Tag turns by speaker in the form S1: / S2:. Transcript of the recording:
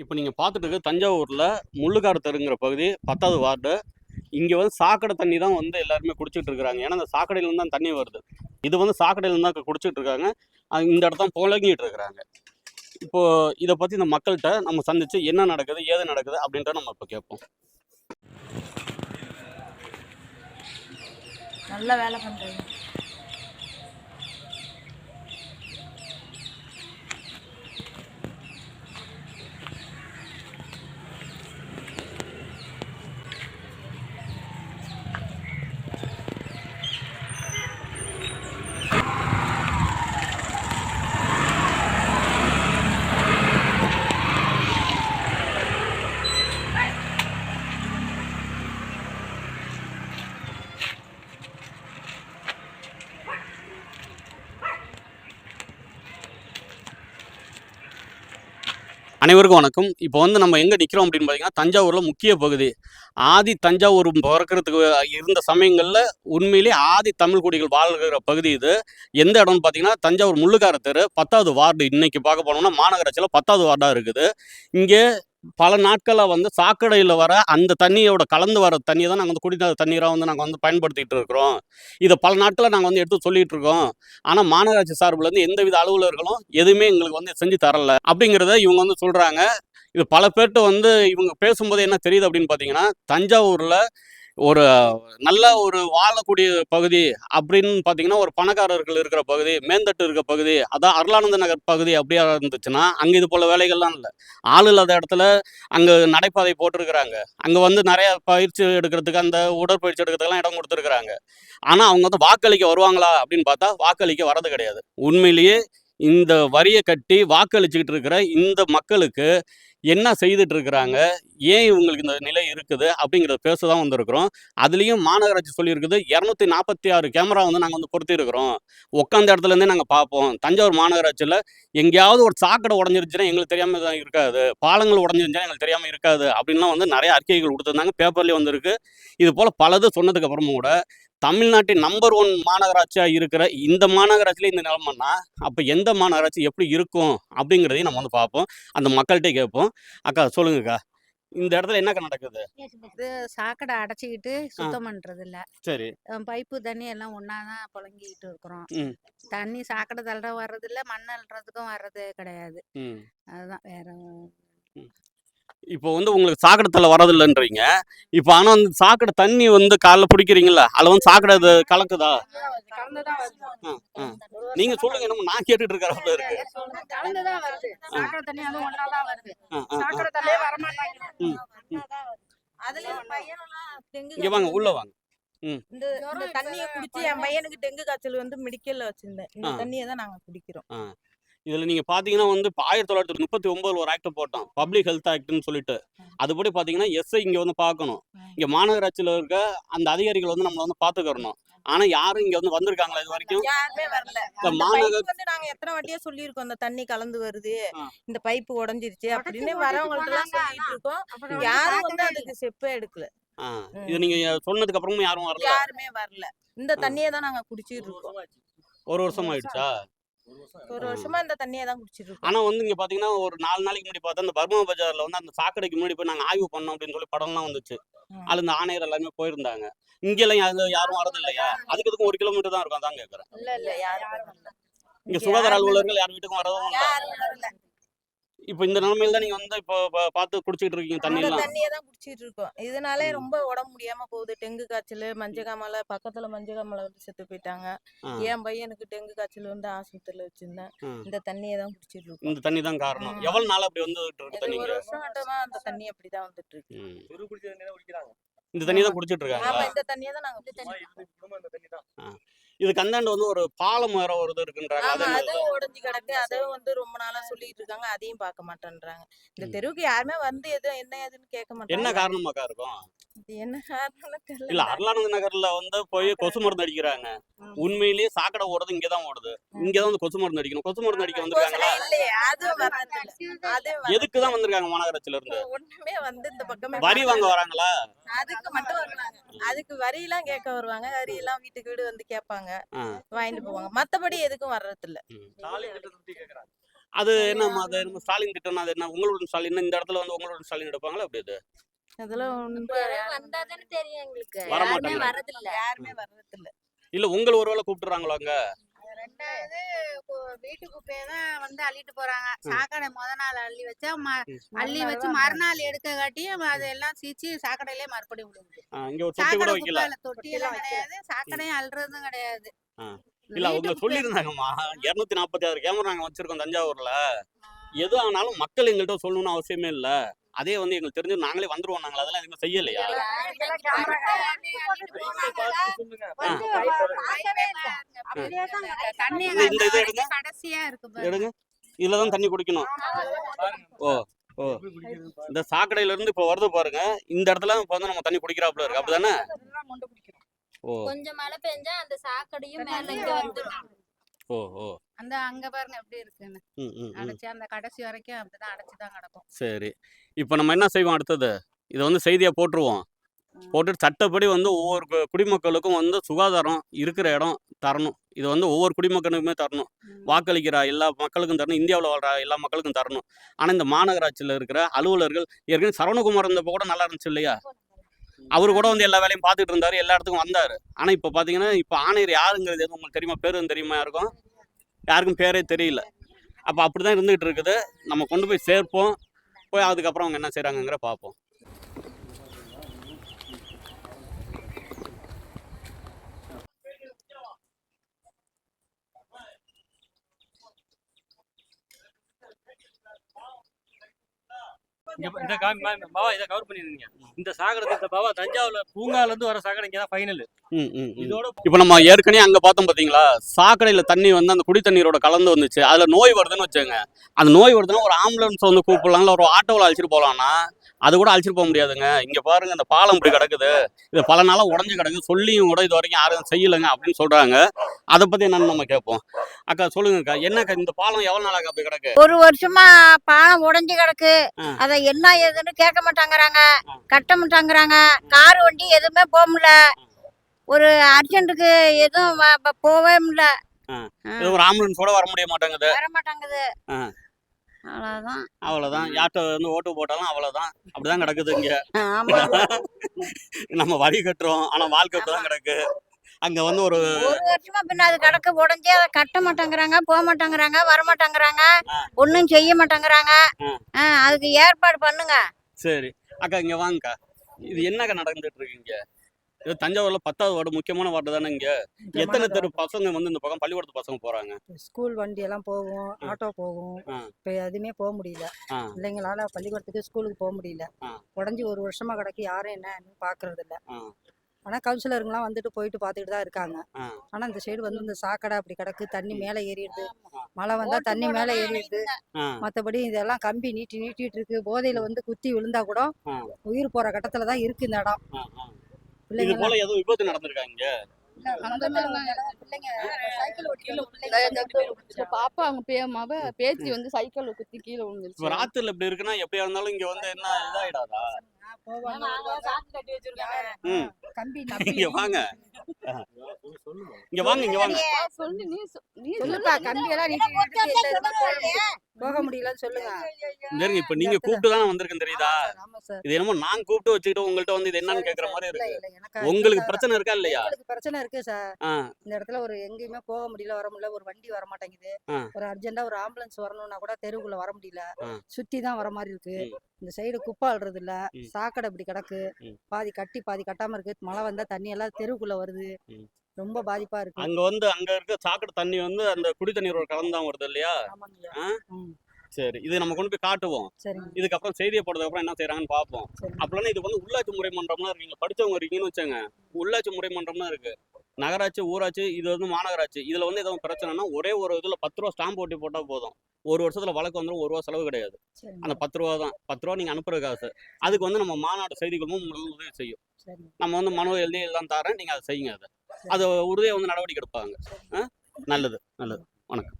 S1: இப்போ நீங்கள் பார்த்துட்டு இருக்க தஞ்சாவூரில் முள்ளுக்காடு தெருங்கிற பகுதி பத்தாவது வார்டு. இங்கே வந்து சாக்கடை தண்ணி தான் வந்து எல்லாருமே குடிச்சிட்டு இருக்கிறாங்க. ஏன்னா அந்த சாக்கடையிலேருந்து தான் தண்ணி வருது. இது வந்து சாக்கடையிலேருந்து தான் குடிச்சிட்டு இருக்காங்க. இந்த இடத்த புழங்கிட்டு இருக்கிறாங்க. இப்போ இதை பற்றி இந்த மக்கள்கிட்ட நம்ம சந்திச்சு என்ன நடக்குது ஏது நடக்குது அப்படின்றத நம்ம இப்போ கேட்போம்
S2: நல்ல வேலை பண்றீங்க.
S1: அனைவருக்கும் வணக்கம். இப்போ வந்து நம்ம எங்கே நிற்கிறோம் அப்படின்னு பார்த்தீங்கன்னா தஞ்சாவூரில் முக்கிய பகுதி. ஆதி தஞ்சாவூர் பிறக்கிறதுக்கு இருந்த சமயங்களில் உண்மையிலே ஆதி தமிழ் குடிகள் வாழ்கிற பகுதி இது. எந்த இடம்னு பார்த்தீங்கன்னா தஞ்சாவூர் முள்ளுக்கார தெரு பத்தாவது வார்டு இன்னைக்கு பார்க்க போனோம்னா மாநகராட்சியில் பத்தாவது வார்டாக இருக்குது. இங்கே பல நாட்களாக வந்து சாக்கடையில் வர அந்த தண்ணியோட கலந்து வர தண்ணியை தான் நாங்கள் வந்து குடிநீர் தண்ணீராக வந்து நாங்கள் வந்து பயன்படுத்திகிட்டு இருக்கிறோம். இதை பல நாட்களாக நாங்கள் வந்து எடுத்து சொல்லிகிட்டு இருக்கோம். ஆனால் மாநகராட்சி சார்பில் இருந்து எந்தவித அலுவலர்களும் எதுவுமே எங்களுக்கு வந்து செஞ்சு தரல. அப்படிங்கிறத இவங்க வந்து சொல்கிறாங்க இது பல பேர்கிட்ட வந்து இவங்க பேசும்போது என்ன தெரியுது அப்படின்னு பார்த்தீங்கன்னா தஞ்சாவூரில் ஒரு நல்ல ஒரு வாழக்கூடிய பகுதி அப்படின்னு பார்த்தீங்கன்னா ஒரு பணக்காரர்கள் இருக்கிற பகுதி மேந்தட்டு இருக்கிற பகுதி அதான் அருளானந்த நகர் பகுதி அப்படியா இருந்துச்சுன்னா அங்கே இது போல் வேலைகள்லாம் இல்லை. ஆள் இல்லாத இடத்துல அங்கே நடைபாதை போட்டிருக்கிறாங்க. அங்கே வந்து நிறைய பயிற்சி எடுக்கிறதுக்கு அந்த உடற்பயிற்சி எடுக்கிறதுக்கெல்லாம் இடம் கொடுத்துருக்குறாங்க. ஆனால் அவங்க வந்து வாக்களிக்க வருவாங்களா அப்படின்னு பார்த்தா வாக்களிக்க வரது கிடையாது. உண்மையிலேயே இந்த வரியை கட்டி வாக்களிச்சுக்கிட்டு இருக்கிற இந்த மக்களுக்கு என்ன செய்துட்டு இருக்கிறாங்க ஏன் இவங்களுக்கு இந்த நிலை இருக்குது? அப்படிங்கிறத பேச தான் வந்திருக்கிறோம். அதுலேயும் மாநகராட்சி சொல்லியிருக்குது இரநூத்தி நாற்பத்தி ஆறு கேமரா வந்து நாங்கள் வந்து பொருத்திருக்கிறோம் உட்காந்த இடத்துலேருந்தே நாங்கள் பார்ப்போம். தஞ்சாவூர் மாநகராட்சியில் எங்கேயாவது ஒரு சாக்கடை உடஞ்சிருச்சுன்னா எங்களுக்கு தெரியாமல் தான் இருக்காது. பாலங்கள் உடஞ்சிருந்துச்சுன்னா எங்களுக்கு தெரியாமல் இருக்காது. அப்படின்லாம் வந்து நிறைய அறிக்கைகள் கொடுத்துருந்தாங்க. பேப்பர்லேயே வந்திருக்கு. இது போல் பலது சொன்னதுக்கு அப்புறமும் கூட தமிழ்நாட்டின் நம்பர் ஒன் மாநகராட்சியாக இருக்கிற இந்த மாநகராட்சியில இந்த நிலமைன்னா அப்போ எந்த மாநகராட்சி எப்படி இருக்கும் அப்படிங்கிறதையும் நம்ம வந்து பார்ப்போம். அந்த மக்கள்கிட்ட கேட்போம். அக்கா சொல்லுங்கக்கா. இந்த இடத்துல என்னக்கா நடக்குது?
S2: இது சாக்கடை அடைச்சிக்கிட்டு சுத்தம் பண்றது இல்ல
S1: சரி
S2: பைப்பு தண்ணி எல்லாம் ஒன்னாதான் புழங்கிட்டு இருக்கிறோம். தண்ணி சாக்கடை தள்ள வர்றது இல்ல மண் அள்ளுறதுக்கும் வர்றது கிடையாது. அதுதான் வேற
S1: இப்போ வந்து உங்களுக்கு சாக்கடை தள்ள வரதில்லைன்றீங்க. இப்போ ஆனால் அந்த சாக்கடை தண்ணி வந்து காலைல பிடிக்கிறீங்களா அதில் வந்து சாக்கடை அது கலக்குதா. நீங்க சொல்லுங்க என்னமோ நான் கேட்டுட்டு இருக்கு.
S3: அதுலயும் பையனெல்லாம் டெங்கு
S1: இங்க வாங்க உள்ள வாங்க.
S3: இந்த தண்ணியை குடிச்சு என் பையனுக்கு டெங்கு காய்ச்சல் வந்து மெடிக்கல்ல வச்சிருந்தேன். இந்த. தண்ணியை தான் நாங்க குடிக்கிறோம்.
S1: இதுல நீங்க பாத்தீங்கன்னா வந்து ஆயிரத்தி தொள்ளாயிரத்தி முப்பத்தி ஒன்பதுல ஒரு ஆக்ட் போட்டோம் பப்ளிக் ஹெல்த் ஆக்ட்னு சொல்லிட்டு. அதுபடி பாத்தீங்கன்னா எஸ்ஐ இங்க வந்து பார்க்கணும் இங்க மாநகராட்சியில இருக்க அந்த அதிகாரிகள் வந்து நம்மள வந்து பாத்துக்கிறணும். ஆனா யாரும் இங்க வந்து வந்திருக்காங்களா இது வரைக்கும்?
S3: யாருமே வரல. வந்து நாங்க எத்தனை வாட்டியா சொல்லியிருக்கோம். இந்த தண்ணி கலந்து வருது. இந்த பைப்பு உடைஞ்சிருச்சு அப்படின்னு வரவங்கள்ட்ட எல்லாம் சொல்லிட்டு இருக்கோம். யாரும் வந்து அதுக்கு செப்பே எடுக்கல.
S1: இது நீங்க சொன்னதுக்கு அப்புறமும் யாரும் வரல?
S3: யாருமே வரல. இந்த. தண்ணியை தான் நாங்க குடிச்சிட்டு இருக்கோம்.
S1: ஒரு வருஷம் ஆயிடுச்சா?
S3: ஒரு வருஷமா இந்த தண்ணியை தான் குடிச்சிட்டு இருக்கோம்.
S1: ஆனா வந்து இங்க பாத்தீங்கன்னா ஒரு நாலு நாளைக்கு முன்னாடி பார்த்தா அந்த பர்மா பஜார்ல வந்து அந்த சாக்கடைக்கு முன்னாடி போய் நாங்க ஆய்வு பண்ணோம் அப்படின்னு சொல்லி படம்லாம் வந்துச்சு. அதுல இந்த ஆணையர் எல்லாமே போயிருந்தாங்க. இங்கெல்லாம் யாரும் யாரும் வரது இல்லையா? அதுக்கு இதுக்கும் ஒரு கிலோமீட்டர் தான் இருக்கும் அதான் கேக்குறேன்.
S3: இல்ல இல்ல யாருமே
S1: இங்க
S3: இங்க
S1: சுகாதார அலுவலர்கள் யார் வீட்டுக்கும் வரதும் இல்லை.
S3: யாரும் வரல.
S1: இப்போ இந்த நிலைமையில தான் நீங்க வந்து இப்போ பா- பார்த்து குடிச்சிட்டு இருக்கீங்க தண்ணி எல்லாம்
S3: தண்ணியை தான் குடிச்சிட்டு இருக்கோம். இதனாலே. ரொம்ப உடம்பு முடியாம போகுது. டெங்கு காய்ச்சல் மஞ்சக்காமலை பக்கத்துல மஞ்சக்காமலை வந்து செத்து போயிட்டாங்க. என் பையனுக்கு டெங்கு காய்ச்சல் வந்து ஆஸ்பத்திரியில வச்சிருந்தேன். இந்த தண்ணியை தான் குடிச்சிட்டு இருக்கோம்.
S1: இந்த தண்ணி தான் காரணம். எவ்வளவு நாள் அப்படி வந்துட்டு இருக்கு தண்ணிங்க
S3: ஒரு வருஷம் ஆட்டமா அந்த தண்ணி அப்படிதான் வந்துட்டு இருக்கு.
S1: ம்.
S4: தெரு குடிச்ச தண்ணி தான் குடிக்கிறாங்க.
S1: இந்த தண்ணி தான் குடிச்சிட்டு இருக்காங்களா?
S3: ஆமா இந்த தண்ணியை தான் நாங்க குடிச்சிட்டு இருக்கோம்.
S4: இது
S1: கந்தாண்டு வந்து ஒரு பாலம் வேற ஒரு இது இருக்குன்றாங்க?
S3: அதுவும் உடைஞ்சு கிடக்கு. அதுவும் வந்து ரொம்ப நாளா சொல்லிட்டு இருக்காங்க. அதையும் பார்க்க மாட்டேன்றாங்க. இந்த. தெருவுக்கு யாருமே வந்து எது என்ன ஏதுன்னு கேட்க
S1: என்ன
S3: மாட்டாங்க
S1: காரணமாக்கா இருக்கும்?
S3: என்ன
S1: இல்ல அருளானந்த நகர்ல வந்து போய் கொசு மருந்து அடிக்கிறாங்க. உண்மையிலேயே சாக்கடை ஓடுறது இங்கதான் ஓடுது. இங்கதான் வந்து கொசு மருந்து அடிக்கணும். கொசு மருந்து அடிக்க வந்திருக்காங்களா?
S3: இல்லையே அதுவும் வர்றதில்ல அதுவும் வர்றதில்ல.
S1: எதுக்கு தான் வந்திருக்காங்க மாநகராட்சியில இருந்து?
S3: ஒண்ணுமே வந்து இந்த பக்கமே
S1: வரி வாங்க வராங்களா?
S3: அதுக்கு மட்டும் வருவாங்க. அதுக்கு வரி எல்லாம் கேட்க வருவாங்க. வரி எல்லாம் வீட்டுக்கு வீடு வந்து கேட்பாங்க. வாங்கிட்டு போவாங்க. மத்தபடி எதுக்கும் வர்றது இல்ல
S1: அது என்ன அது நம்ம ஸ்டாலின் திட்டம் அது என்ன உங்களுடன் ஸ்டாலின் இந்த இடத்துல வந்து உங்களுடன் ஸ்டாலின் எடுப்பாங்களா அப்படி அது?
S3: அதெல்லாம்
S2: வந்தாதானே தெரியும் எங்களுக்கு.
S1: வர
S2: யாருமே
S1: மாட்டாங்க.
S2: வரதில்ல
S3: யாருமே வர்றதில்ல.
S1: இல்ல உங்களை ஒருவேளை கூப்பிட்டுறாங்களா அங்க?
S2: ரெண்டாவது வீட்டு குப்பையை தான் வந்து அள்ளிட்டு போறாங்க. சாக்கடை முத நாள் அள்ளி வச்சா ம- அள்ளி வச்சு மறுநாள் எடுக்க காட்டியும் அதெல்லாம் சீச்சு சாக்கடையிலே மறுபடியும்
S1: கூட
S2: சாக்கடை
S1: வைக்கல.
S2: குப்பையில தொட்டியெல்லாம் கிடையாது. சாக்கடையும் அள்ளுறதும் கிடையாது.
S1: இல்ல அவங்க சொல்லியிருந்தாங்கம்மா. இருநூத்தி நாற்பத்தி ஆறு கேமரா நாங்க வச்சிருக்கோம் தஞ்சாவூர்ல. எது ஆனாலும் மக்கள் எங்கள்கிட்ட சொல்லணும்னு அவசியமே இல்ல. அதே வந்து எங்களுக்கு தெரிஞ்சு நாங்களே வந்துருவோம் நாங்கள் அதெல்லாம் எதுவும் செய்யலையா? இந்த- இதை எடுங்க.
S2: கடைசியா இருக்கு பாரு.
S1: எடுங்க. இதுல தான் தண்ணி குடிக்கணும். ஓ ஓ. இந்த சாக்கடையில இருந்து இப்ப வருது பாருங்க. இந்த இடத்துல இப்ப வந்து நம்ம தண்ணி குடிக்கிறாப்புல இருக்கு. அப்படிதானே? ஓ.
S5: கொஞ்சம் மழை பெஞ்சா அந்த சாக்கடையும் மேல இங்க வந்துடும்
S1: ஓ ஓ.
S2: அந்த அங்க பாருங்க எப்படி இருக்குன்னு.
S1: ம் ம் ம்.
S2: அடைச்சு அந்த கடைசி வரைக்கும் அப்படிதான் அடைச்சுதான் கிடக்கும்.
S1: சரி. இப்போ நம்ம என்ன செய்வோம் அடுத்தது? இதை வந்து செய்தியாக போட்டுருவோம். போட்டுட்டு சட்டப்படி வந்து ஒவ்வொரு கு- குடிமக்களுக்கும் வந்து சுகாதாரம் இருக்கிற இடம் தரணும். இது வந்து ஒவ்வொரு குடிமக்களுக்குமே தரணும். வாக்களிக்கிற எல்லா மக்களுக்கும் தரணும். இந்தியாவில் வாழ்ற எல்லா மக்களுக்கும் தரணும். ஆனால் இந்த மாநகராட்சியில் இருக்கிற அலுவலர்கள் ஏற்கனவே சரவணகுமார் இருந்தப்போ கூட நல்லா இருந்துச்சு இல்லையா? அவர் கூட வந்து எல்லா வேலையும் பார்த்துட்டு இருந்தாரு எல்லா இடத்துக்கும் வந்தார். ஆனால் இப்போ பார்த்தீங்கன்னா இப்போ ஆணையர் யாருங்கிறது எதுவும் உங்களுக்கு தெரியுமா? பேர் தெரியுமா யாருக்கும்? யாருக்கும் பேரே தெரியல. அப்போ அப்படி தான் இருந்துகிட்டு இருக்குது. நம்ம கொண்டு போய் சேர்ப்போம். போய் அதுக்கப்புறம் அவங்க என்ன செய்கிறாங்கங்கிற பார்ப்போம்
S4: இந்த பாவா இதை கவர் பண்ணிருந்தீங்க இந்த சாக்கடை இந்த பாவா தஞ்சாவூர்ல பூங்கால இருந்து வர சாக்கடை இங்க தான் ஃபைனல். இதோட
S1: இப்போ நம்ம ஏற்கனவே அங்கே பார்த்தோம் பார்த்தீங்களா? சாக்கடையில் தண்ணி வந்து அந்த குடி தண்ணீரோட கலந்து வந்துச்சு. அதில் நோய் வருதுன்னு வச்சுங்க அந்த நோய் வருதுன்னா ஒரு ஆம்புலன்ஸ் வந்து கூப்பிடலாம் இல்லை ஒரு ஆட்டோவில் அழைச்சிட்டு போகலான்னா அது கூட அழைச்சிட்டு போக முடியாதுங்க. இங்கே பாருங்க இந்த பாலம் இப்படி கிடக்குது. இது பல நாளாக உடஞ்சி கிடக்கு. சொல்லியும் கூட இது வரைக்கும் யாரும் செய்யலைங்க அப்படின்னு சொல்கிறாங்க அதை பற்றி என்னன்னு நம்ம கேட்போம். அக்கா சொல்லுங்கக்கா. என்னக்கா இந்த பாலம் எவ்வளோ நாளாக அப்படி கிடக்கு?
S6: ஒரு வருஷமா பாலம் உடைஞ்சு கிடக்கு. அத என்ன ஏதுன்னு கேட்க மாட்டாங்கறாங்க. கட்ட மாட்டாங்கறாங்க. கார் வண்டி எதுவுமே போக முடியல. ஒரு அர்ஜென்ட்டுக்கு எதுவும் வ- போகவே முடியல.
S1: இது ஒரு ஆம்புலன்ஸ் கூட வர முடிய மாட்டேங்குது.
S6: வர மாட்டாங்குது.
S1: ஆ.
S6: அவ்வளவுதான்.
S1: யார்கிட்ட வந்து ஓட்டு போட்டாலும் அவ்வளோதான் அப்படிதான் கிடக்குது இங்கே.
S6: ஆமா
S1: நம்ம வழி கட்டுறோம். ஆனால் வாழ்க்கை தான் கிடக்கு. அங்கே வந்து ஒரு
S6: ஒரு வருஷமா பின்ன அது கிடக்கு உடஞ்சி அதை கட்ட மாட்டேங்கிறாங்க போக மாட்டேங்கிறாங்க வர மாட்டேங்கிறாங்க. ஒன்றும் செய்ய மாட்டேங்கிறாங்க. அதுக்கு ஏற்பாடு பண்ணுங்க.
S1: சரி. அக்கா இங்க வாங்கக்கா. இது என்னக்கா நடந்துட்டு இருக்கு இங்க இது தஞ்சாவூர்ல பத்தாவது வார்டு முக்கியமான வார்டு தானே இங்க? எத்தனை தெரு பசங்க வந்து இந்த பக்கம் பள்ளிக்கூடத்து பசங்க போறாங்க?
S7: ஸ்கூல் வண்டி எல்லாம் போகும். ஆட்டோ போகும். இப்போ எதுவுமே போக முடியல. பிள்ளைங்களால பள்ளிக்கூடத்துக்கு ஸ்கூலுக்கு போக முடியல. உடஞ்சி ஒரு வருஷமா கிடக்கு யாரும் என்னன்னு பாக்குறது இல்ல
S1: ஆ.
S7: ஆனா கவுன்சிலருங்களாம் வந்துட்டு போயிட்டு பார்த்துட்டு தான் இருக்காங்க. ஆனா இந்த சைடு வந்து இந்த சாக்கடை அப்படி கிடக்கு தண்ணி மேலே ஏறிடுது. மழை வந்தா தண்ணி மேலே ஏறிடுது.
S1: ஆ,
S7: மற்றபடி இதெல்லாம் கம்பி நீட்டி நீட்டிட்டு இருக்கு போதையில வந்து குத்தி விழுந்தா கூட. உயிர் போற கட்டத்துல தான் இருக்கு இந்த இடம்.
S8: பாப்பா அவங்க பே மவ பேத்தி வந்து சைக்கிள்ல குத்தி கீழே விழுந்துருச்சு.
S1: ராத்திரில இப்படி இருக்குன்னா எப்படியா இருந்தாலும் இங்க வந்து என்ன இதாயிடாதா?
S7: கம்பி
S1: இங்க வாங்க. ஆ. இங்க வாங்க இங்க வாங்க.
S8: ஆ, சொல்லு நீ சொ- நீ
S7: சொல்லுப்பா
S8: சொல்லு.
S7: கம்பி எல்லாம் நீட்டி நீட்டி இந்த இதுல போக- முடியலன்னு சொல்லுங்க.
S1: இப்ப நீங்க கூப்பிட்டு தானே வந்திருக்கேன் தெரியுதா? இது என்னமோ நான் கூப்பிட்டு வச்சுக்கிட்டு உங்கள்ட்ட வந்து இது என்னன்னு கேக்குற மாதிரி இருக்கு. உங்களுக்கு பிரச்சனை இருக்கா இல்லையா?
S7: பிரச்சனை இருக்கு சார். இந்த இடத்துல ஒரு எங்கேயுமே போக முடியல வர முடியல ஒரு வண்டி வர மாட்டேங்குது. ஒரு அர்ஜென்ட்டா ஒரு ஆம்புலன்ஸ் வரணும்னா கூட தெருவுக்குள்ள வர முடியல. சுத்தி தான் வர மாதிரி இருக்கு. இந்த சைடு குப்பை அள்ளுறது இல்ல. சாக்கடை இப்படி கிடக்கு. பாதி கட்டி பாதி கட்டாம இருக்கு. மழை வந்தா தண்ணி எல்லாம் தெருவுக்குள்ள வருது. ரொம்ப பாதிப்பா இருக்கு.
S1: அங்க வந்து அங்க இருக்க சாக்கடை தண்ணி வந்து அந்த குடி தண்ணீரோட கலந்துதான் வருது இல்லையா. சரி. இது நம்ம கொண்டு போய் காட்டுவோம். இதுக்கப்புறம் செய்தியை போட்டதுக்கு அப்புறம் என்ன செய்யறாங்கன்னு பார்ப்போம். அப்பலாம் இது வந்து உள்ளாட்சி முறை மன்றம்லாம் இருக்கீங்க படிச்சவங்க இருக்கீங்கன்னு வச்சுங்க உள்ளாட்சி முறை மன்றம்லாம் இருக்கு. நகராட்சி ஊராட்சி இது வந்து மாநகராட்சி இதுல வந்து எதுவும் பிரச்சனைனா ஒரே ஒரு இதுல பத்து ரூபா ஸ்டாம்ப் போட்டா போதும். ஒரு வருஷத்துல வழக்கு வந்துடும் ஒரு ரூபா செலவு கிடையாது. அந்த பத்து ரூபா தான். பத்து ரூபா நீங்க அனுப்புற காசு. அதுக்கு வந்து நம்ம மாநாடு செய்திகளும் உதவி செய்யும். நம்ம வந்து மனு எழுதி எல்லாம் தரேன் நீங்க அதை செய்யுங்க அதை. அது உறுதியை வந்து நடவடிக்கை எடுப்பாங்க? நல்லது நல்லது. வணக்கம்.